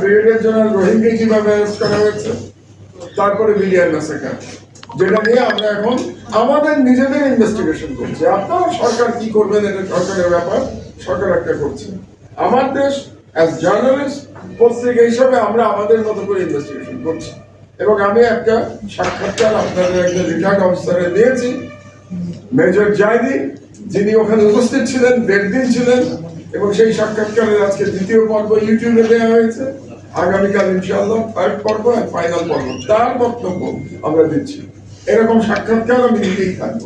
Brigadier general রোহিঙ্গে কীভাবে arrest করা হয়েছে, তারপরে বিলিয়ার ম্যাসাকার যেটা নিয়ে আমরা এখন আমাদের নিজেদের ইনভেস্টিগেশন করছি। আপনারা সরকার কি করবেন, এটা সরকারের ব্যাপার, সরকার একটা করছে। আমার দেশ অ্যাজ জার্নালিস্ট পত্রিকা হিসাবে আমরা আমাদের মতো করে ইনভেস্টিগেশন করছি। এবং আমি একটা সাক্ষাৎকার আপনাদের একজন রিটায়ার্ড অফিসারে দিয়েছি। মেজর জাইদি যিনি ওখানে উপস্থিত ছিলেন দেড় দিন ছিলেন, এবং সেই সাক্ষাৎকারের আজকে দ্বিতীয় পর্ব ইউটিউবে দেওয়া হয়েছে। আগামীকাল ইনশাআল্লাহ থার্ড পর্ব আর ফাইনাল পর্ব। তার বক্তব্য আমরা দিচ্ছি। এরকম সাক্ষাৎকার আমি দিতেই থাকব।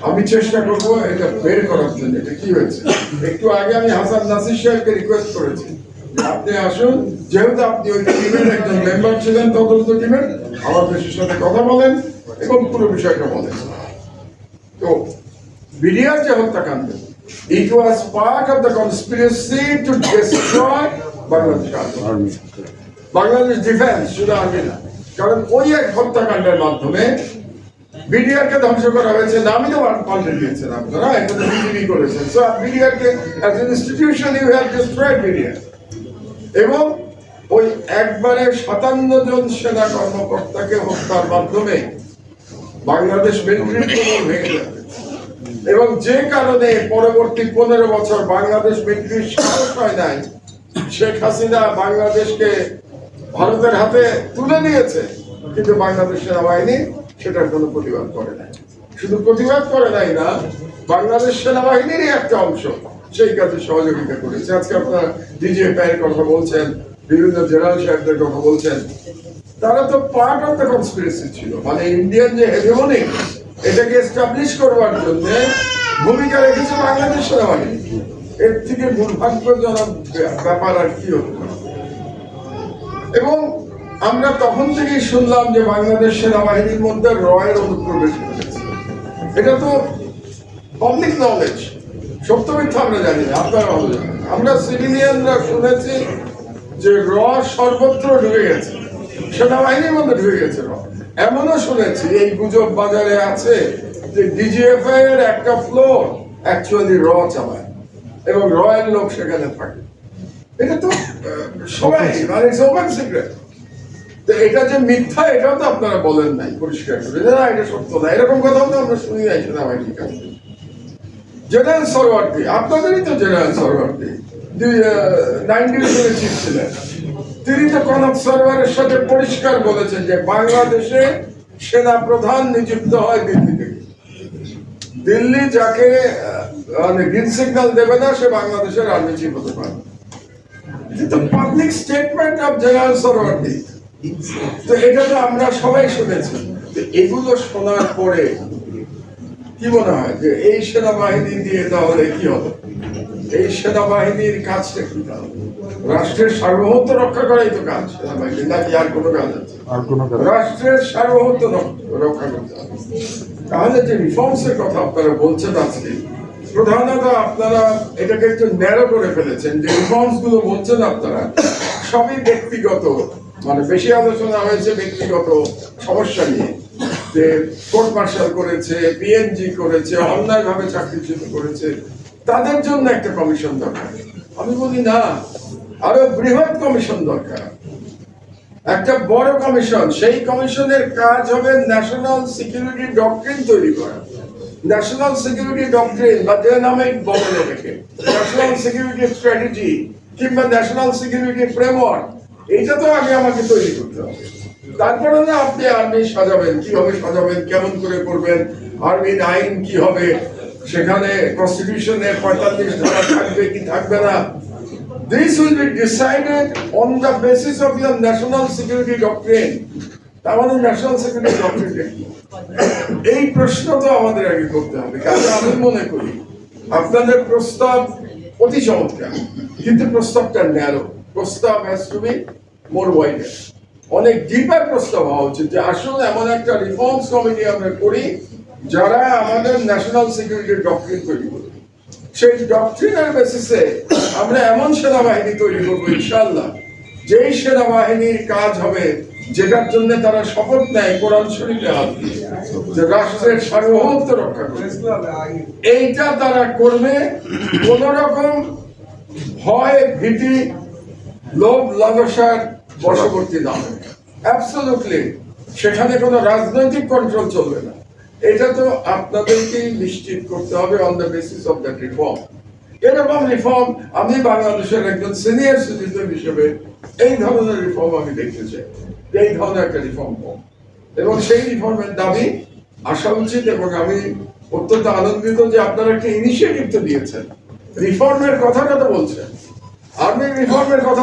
আমি চেষ্টা করব এটা বের করার জন্য। এটা কি হয়েছে? একটু আগে আমি হাসান নাসির সাহেবকে রিকোয়েস্ট করেছি। আপনি আসুন, যেহেতু আপনি ওই টিমের একজন মেম্বার ছিলেন, তদন্ত টিমের আমার দেশের সাথে কথা বলেন এবং পুরো বিষয়টা বলেন। তো, বিডিআর যে হত্যাকাণ্ড it was part of the conspiracy to destroy Bangladesh army Bangladesh defence শুধু আর্মি না। কারণ ওই এক হত্যাকাণ্ডের মাধ্যমে বিডিআর কে ধ্বংস করা হয়েছে নামই তো পাল্টে দিয়েছেন আপনারা। এটা তো বিজেপি করেছেন। So BDR K as an institution you have destroyed BDR এবং ওই একবারে সাতান্ন জন সেনা কর্মকর্তাকে হত্যার মাধ্যমে বাংলাদেশ মিলিটারি ভেঙে যাবে এবং যে কারণে পরবর্তী পনেরো বছর বাংলাদেশ মিলিটারির সাহস হয় নাই শেখ হাসিনা বাংলাদেশকে ভারতের হাতে তুলে নিয়েছে, কিন্তু বাংলাদেশ সেনাবাহিনী সেটার কোনো প্রতিবাদ করে নাই। শুধু প্রতিবাদ করে নাই না, বাংলাদেশ সেনাবাহিনীরই একটা অংশ সেই কাজে সহযোগিতা করেছে। আজকে আপনারা ডিজিএফআই এর কথা বলছেন, বিভিন্ন জেনারেল সাহেবদের কথা বলছেন। তারা তো পার্ট অফ দ্য কনস্পিরেসি ছিল। মানে ইন্ডিয়ান যে হেজমনি এটাকে এস্টাবলিশ করবার জন্য ভূমিকা রেখেছে বাংলাদেশ সেনাবাহিনী। এর থেকে দুর্ভাগ্যজনক ব্যাপার আর কি এবং আমরা তখন থেকেই শুনলাম যে বাংলাদেশ সেনাবাহিনীর মধ্যে রয়ের অনুপ্রবেশ এটা তো পাবলিক নলেজ সত্য মিথ্যা আমরা জানি না, আপনারা ভালো জানেন। আমরা সিভিলিয়ানরা শুনেছি যে র সর্বত্র ঢুকে গেছে, সেনাবাহিনীর মধ্যে ঢুকে গেছে র। এমনও শুনেছি, এই গুজব বাজারে আছে যে ডিজিএফআই এর একটা ফ্লোর অ্যাকচুয়ালি র চালায়। এবং রয়ের লোক সেখানে থাকে। এটা তো সবাই মানে ওপেন সিক্রেট তো এটা যে মিথ্যা এটাও তো আপনারা বলেন নাই পরিষ্কার করে। যে না এটা সত্য না। এরকম কথাও তো আমরা শুনি নাই সেনাবাহিনীর কাছ থেকে জেনারেল সরওয়ার্দী আপনাদেরই তো জেনারেল সরওয়ার্দী নাইন ডিভিশনের চিফ ছিলেন। তিনি তো কনক সরওয়ারের সাথে পরিষ্কার বলেছেন যে বাংলাদেশে সেনা প্রধান নিযুক্ত হয় দিল্লি থেকে দিল্লি যাকে মানে গ্রিন সিগন্যাল দেবে না সে বাংলাদেশের আর্মি চিফ হতে পারে। কিন্তু public statement of general Sarwardi তো এটা তো আমরা সবাই শুনেছি। এগুলো শোনার পরে কি মনে হয় যে এই সেনাবাহিনী দিয়ে তাহলে কি হবে? এই সেনাবাহিনীর কাজটা কি তাহলে? রাষ্ট্রের সার্বভৌমত্ব রক্ষা করাই তো কাজ সেনাবাহিনী। নাকি আর কোনো কাজ আছে? আর কোনো কাজ রাষ্ট্রের সার্বভৌমত্ব রক্ষা করতে হবে। তাহলে যে রিফর্মস এর কথা আপনারা বলছেন আজকে প্রধানত আপনারা এটাকে একটু ন্যারো করে ফেলেছেন, যে রিফর্মসগুলো বলছেন আপনারা। সবই ব্যক্তিগত মানে বেশি আলোচনা হয়েছে ব্যক্তিগত সমস্যা নিয়ে। যে কোর্ট মার্শাল করেছে পিএনজি করেছে, অন্যায়ভাবে চাকরিচ্যুত করেছে, তাদের জন্য একটা কমিশন দরকার। আমি বলি, না, আরও বৃহৎ কমিশন দরকার। একটা বড় কমিশন সেই কমিশনের কাজ হবে ন্যাশনাল সিকিউরিটি ডক্ট্রিন তৈরি করা। ন্যাশনাল সিকিউরিটি ডক্ট্রিন বা যে নামে বলে রেখে ন্যাশনাল সিকিউরিটি স্ট্র্যাটেজি কিংবা ন্যাশনাল সিকিউরিটি ফ্রেমওয়ার্ক এইটা তো আগে আমাকে তৈরি করতে হবে। তারপরে না আপনি আর্মি সাজাবেন, কীভাবে সাজাবেন, কেমন করে করবেন আর্মির আইন কি হবে, সেখানে কনস্টিটিউশনে পঁয়তাল্লিশ ধারা থাকবে কি থাকবে না। This will be decided on the basis of your national security doctrine. তার মানে ন্যাশনাল সিকিউরিটি ডক্টরিন এই প্রশ্ন তো আমাদের আগে করতে হবে, কারণ আমি মনে করি আপনাদের প্রস্তাব অতি চমৎকার, কিন্তু প্রস্তাবটা ন্যারো প্রস্তাব has to be more wider অনেক ডিপার প্রস্তাব হওয়া উচিত যে আসলে এমন একটা রিফর্মস কমিটি আমরা করি যারা আমাদের ন্যাশনাল সিকিউরিটি ডক্টরিন তৈরি করবে। সেই ডক্ট্রিনের বেসিসে আমরা এমন সেনাবাহিনী তৈরি করব ইনশাল্লাহ যেই সেনাবাহিনীর কাজ হবে যেটার জন্য তারা শপথ নেয় কোরআন শরীফে হাত দিয়ে রাষ্ট্রের সার্বভৌমত্ব রক্ষা করবে এইটা তারা করবে কোন রকম ভয়, ভীতি, লোভ, লালসার বশবর্তী না হয়। অ্যাবসলুটলি সেখানে কোনো রাজনৈতিক কন্ট্রোল চলবে না। এটা তো আপনাদেরকেই নিশ্চিত করতে হবে on the basis of that reform এরকম রিফর্ম আমি বাংলাদেশের একজন সিনিয়র সিটিজেন হিসেবে এই ধরনের রিফর্ম আমি দেখতে চাই। এই ধরনের একটা রিফর্ম এবং সেই রিফর্মের দাবি আসা উচিত এবং আমি অত্যন্ত আনন্দিত যে আপনারা একটা ইনিশিয়েটিভ তো দিয়েছেন। রিফর্মের কথাটা তো বলছেন। আর্মি রিফর্মের কথা